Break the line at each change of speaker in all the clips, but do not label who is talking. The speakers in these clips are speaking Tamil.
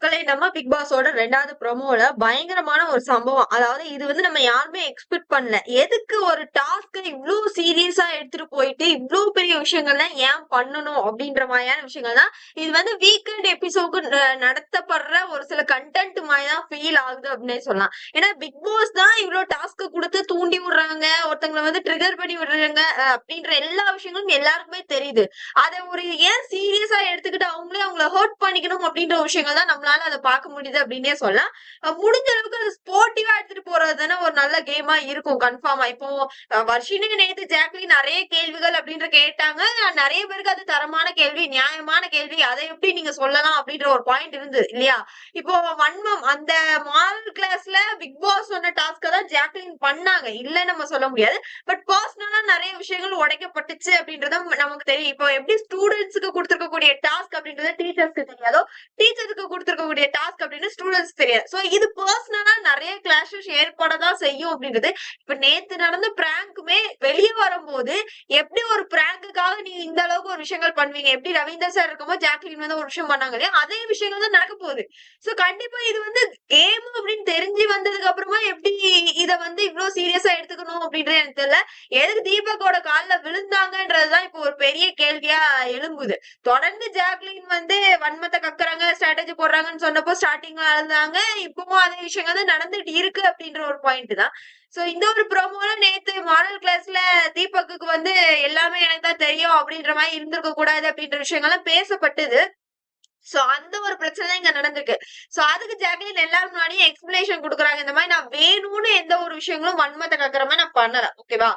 மக்களை நம்ம பிக் பாஸோட ரெண்டாவது ப்ரோமோல பயங்கரமான ஒரு சம்பவம். அதாவது இது வந்து நம்ம யாருமே எக்ஸ்பெக்ட் பண்ணல. எதுக்கு ஒரு டாஸ்க் இவ்வளவு சீரியஸா எடுத்துட்டு போயிட்டு இவ்வளவு பெரிய விஷயங்கள்லாம் ஏன் பண்ணணும் அப்படின்ற மாதிரியான விஷயங்கள் தான் இது வந்து வீக்கெண்ட் எபிசோடு நடத்தப்படுற ஒரு சில கண்டென்ட் மாதிரி தான் ஃபீல் ஆகுது அப்படின்னு சொல்லலாம். ஏன்னா பிக் பாஸ் தான் இவ்வளவு டாஸ்க் கொடுத்து தூண்டி விடுறாங்க ஒருத்தங்களை வந்து ட்ரிகர் பண்ணி விடுறாங்க அப்படின்ற எல்லா விஷயங்களும் எல்லாருக்குமே தெரியுது. அதை ஒரு ஏன் சீரியஸா எடுத்துக்கிட்டு அவங்களே அவங்கள ஹர்ட் பண்ணிக்கணும் அப்படின்ற விஷயங்கள் தான் நம்மளால அதை பார்க்க முடியுது அப்படின்னே சொல்லலாம். முடிஞ்ச அளவுக்கு அது ஸ்போர்ட்டிவா எடுத்துட்டு போறது தானே ஒரு நல்ல கேமா இருக்கும் கன்ஃபார்மா இப்போ அஹ் நேத்து ஜாக்லி நிறைய கேள்விகள் அப்படின்ற கேட்டாங்க. நிறைய பேருக்கு அது தரமான கேள்வி நியாயமான கேள்வி அதை எப்படி நீங்க சொல்லலாம் அப்படின்ற ஒரு பாயிண்ட் இருந்தது இல்லையா? இப்போ வன்ம அந்த மாரல் கிளாஸ்ல பிக் பாஸ் சொன்ன டாஸ்க தான் ஜாக்லின் பண்ணாங்க. இல்ல நம்ம சொல்ல முடியாது. பட் பர்சனலா நிறைய விஷயங்கள் உடைக்கப்பட்டுச்சு அப்படின்றத நமக்கு தெரியும். இப்போ எப்படி ஸ்டூடெண்ட்ஸுக்கு கொடுத்திருக்கக்கூடிய டாஸ்க் அப்படின்றது டீச்சர்ஸ்க்கு தெரியாதோ டீச்சருக்கு கொடுத்திருக்கக்கூடிய டாஸ்க் அப்படின்னு ஸ்டூடெண்ட்ஸ் தெரியாது. சோ இது பர்சனலா நிறைய கிளாஷஸ் ஏற்படதான் செய்யும் அப்படின்றது. இப்ப நேத்து நடந்த பிராங்க்குமே வெளியே வரும்போது எப்படி ஒரு பிராங்குக்காக நீங்க இந்த அளவுக்கு ஒரு விஷயங்கள் பண்ணுவீங்க? எப்படி ரவீந்தர் சார் இருக்கும்போது ஜாக்லின் வந்து ஒரு விஷயம் பண்ணாங்க இல்லையா? அதே விஷயங்கள் தான் நடக்க போகுது. சோ கண்டிப்பா இது வந்து கேம் அப்படின்னு தெரிஞ்சு வந்ததுக்கு அப்புறமா எப்படி இத சீரியஸா எடுத்துக்கணும் அப்படின்றது எனக்கு தெரியல. எதுக்கு தீபக்கோட கால்ல விழுந்தாங்கன்றதுதான் இப்போ ஒரு பெரிய கேள்வியா எழும்புது. தொடர்ந்து ஜாக்லின் வந்து வன்மத்தை கக்குறாங்க ஸ்ட்ராட்டஜி போடுறாங்கன்னு சொன்னப்போ ஸ்டார்டிங்ல அழுந்தாங்க. இப்பவும் அதே விஷயம் வந்து நடந்துட்டு இருக்கு அப்படின்ற ஒரு பாயிண்ட் தான். சோ இந்த ஒரு ப்ரோமோல நேத்து மாடல் கிளாஸ்ல தீபக்கு வந்து எல்லாமே எனக்கு தான் தெரியும் அப்படின்ற மாதிரி இருந்திருக்க கூடாது அப்படின்ற விஷயங்கள்லாம் பேசப்பட்டது சோ அந்த ஒரு பிரச்சனை தான் இங்க நடந்திருக்கு. சோ அதுக்கு ஜாக்லின் எல்லாரும் முன்னாடியும் எக்ஸ்பிளேஷன் கொடுக்குறாங்க. இந்த மாதிரி நான் வேணும்னு எந்த ஒரு விஷயங்களும் வன்மத்தை கக்கிற மாதிரி நான் பண்ணல. ஓகேவா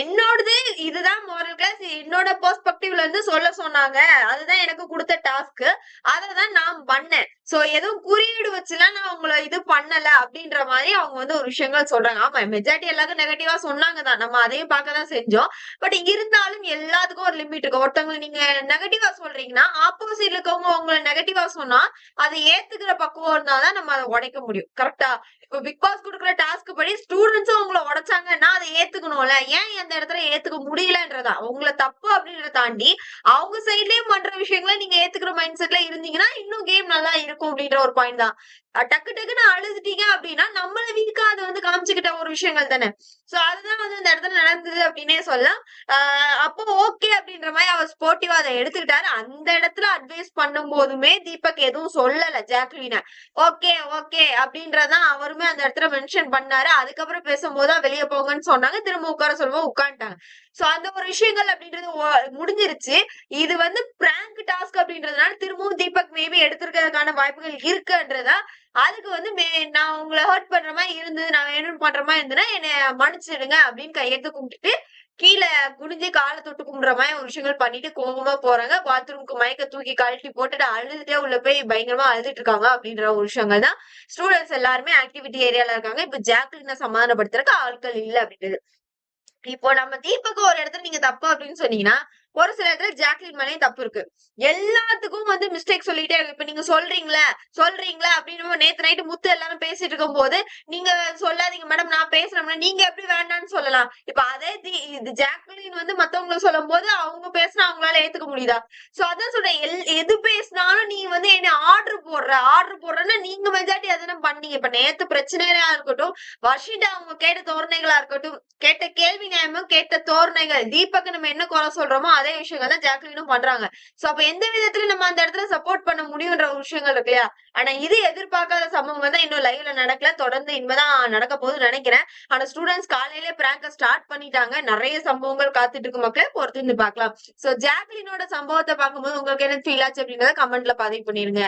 என்னோடது இதுதான் மோரல் கிளாஸ் என்னோட பெர்ஸ்பெக்டிவ்ல இருந்து சொல்ல சொன்னாங்க. அதுதான் எனக்கு கொடுத்த டாஸ்க் அதை தான் நான் பண்ண சோ எதுவும் குறியீடு வச்சுலாம் நான் உங்களை இது பண்ணல அப்படின்ற மாதிரி அவங்க வந்து ஒரு விஷயங்கள் சொல்றாங்க. ஆமா மெஜாரிட்டி எல்லாருக்கும் நெகட்டிவா சொன்னாங்க தான் நம்ம அதையும் பார்க்க தான் செஞ்சோம். பட் இருந்தாலும் எல்லாத்துக்கும் ஒரு லிமிட் இருக்கு. ஒருத்தவங்க நீங்க நெகட்டிவா சொல்றீங்கன்னா ஆப்போசிட்ல இருக்கவங்க உங்களை நெகட்டிவா சொன்னா அதை ஏத்துக்கிற பக்குவம் இருந்தாதான் நம்ம அதை உடைக்க முடியும். கரெக்டா இப்ப பிக் பாஸ் கொடுக்குற டாஸ்க் படி ஸ்டூடெண்ட்ஸும் உங்களை உடைச்சாங்கன்னா அதை ஏத்துக்கணும்ல. ஏன் அந்த இடத்துல ஏத்துக்க முடியலன்றதா? உங்களை தப்பு அப்படின்றத தாண்டி அவங்க சைட்லயும் பண்ற விஷயங்களை நீங்க ஏத்துக்கிற மைண்ட் செட்ல இருந்தீங்கன்னா இன்னும் கேம் நல்லா இருக்கும். அப்படின்ற ஒரு பாயிண்ட் தான். டக்கு டக்குன்னு அழுதுட்டீங்க அப்படின்னா நம்மள வீக்கா அதை வந்து காமிச்சுக்கிட்ட ஒரு விஷயங்கள் தானே. சோ அதுதான் வந்து இந்த இடத்துல நடந்தது அப்படின்னே சொல்லலாம். ஆஹ் அப்போ ஓகே அப்படின்ற மாதிரி அவர் ஸ்போர்ட்டிவா அதை எடுத்துக்கிட்டாரு. அந்த இடத்துல அட்வைஸ் பண்ணும் போதுமே தீபக் எதுவும் சொல்லல ஜாக்லின. ஓகே ஓகே அப்படின்றதான் அவருமே அந்த இடத்துல மென்ஷன் பண்ணாரு. அதுக்கப்புறம் பேசும்போது வெளியே போங்கன்னு சொன்னாங்க. திரும்ப உட்கார சொல்லுவோம் உட்காந்துட்டாங்க சோ அந்த ஒரு விஷயங்கள் அப்படின்றது ஓ- முடிஞ்சிருச்சு. இது வந்து பிராங்க் டாஸ்க் அப்படின்றதுனால திரும்பவும் தீபக் மேபி எடுத்திருக்கிறதுக்கான வாய்ப்புகள் இருக்குன்றதா அதுக்கு வந்து மே- நான் உங்களை ஹர்ட் பண்ற மாதிரி இருந்தது நான் வேணும்னு பண்ற மாதிரி இருந்ததுன்னா என்னை மன்னிச்சிடுங்க அப்படின்னு கையெழுத்து கும்பிட்டுட்டு கீழே குனிஞ்சு காலை தொட்டு கும்பிடுற மாதிரி ஒரு விஷயங்கள் பண்ணிட்டு கோபமா போறாங்க. பாத்ரூம்க்கு மயக்க தூக்கி கழட்டி போட்டுட்டு அழுதுட்டே உள்ள போய் பயங்கரமா அழுதுட்டு இருக்காங்க அப்படின்ற ஒரு விஷயங்கள் தான். ஸ்டூடெண்ட்ஸ் எல்லாருமே ஆக்டிவிட்டி ஏரியால இருக்காங்க. இப்ப ஜாக்லினை சமாதானப்படுத்துறதுக்கு ஆட்கள் இல்லை அப்படின்றது. இப்போ நம்ம தீபக்கு ஒரு இடத்துல நீங்க தப்பு அப்படின்னு சொன்னீங்கன்னா ஒரு சில இடத்துல ஜாக்லின் மேலே தப்பு இருக்கு. எல்லாத்துக்கும் வந்து மிஸ்டேக் சொல்லிட்டே இருக்கு. இப்ப நீங்க சொல்றீங்களா சொல்றீங்களா அப்படின்னு நேத்து நைட்டு முத்து எல்லாரும் பேசிட்டு இருக்கும் போது நீங்க சொல்லாதீங்க மேடம் நான் பேசுறேன் நீங்க எப்படி வேண்டாம்னு சொல்லலாம். இப்ப அதே தி- இது ஜாக்லின் வந்து மத்தவங்களுக்கு சொல்லும் போது அவங்க பேசினா அவங்களால ஏத்துக்க முடியுதா? சோ அதான் சொல்றேன். எல் எது பேசினா வந்து என்ன ஆர்டர் போடுற ஆர்டர் போடுறேன்னா நீங்க மெஜாரிட்டி எதனா பண்ணீங்க. இப்ப நேத்து பிரச்சனையா இருக்கட்டும் வர்ஷிதா அவங்க கேட்ட தோரணைகளா இருக்கட்டும் கேட்ட கேள்வி நியாயமும் கேட்ட தோரணைகள் தீபக்கு நம்ம என்ன குறை சொல்றோமோ அதே விஷயங்கள் தான் ஜாக்லினும் பண்றாங்க. சோ அப்ப எந்த விதத்துல நம்ம அந்த இடத்துல சப்போர்ட் பண்ண முடியும்ன்ற விஷயங்கள் இருக்கு இல்லையா? ஆனா இது எதிர்பார்க்காத சம்பவம் தான் இன்னும் லைவ்ல நடக்கல. தொடர்ந்து இனிமேதான் நடக்க போகுதுன்னு நினைக்கிறேன். ஆனா ஸ்டூடெண்ட்ஸ் காலையிலே பிராங்க ஸ்டார்ட் பண்ணிட்டாங்க. நிறைய சம்பவங்கள் காத்துட்டு இருக்கு மக்களே. பொறுத்து இருந்து பார்க்கலாம். சோ ஜாக்லினோட சம்பவத்தை பார்க்கும்போது உங்களுக்கு என்ன ஃபீல் ஆச்சு அப்படிங்கறத கமெண்ட்ல பதிவு பண்ணிருங்க.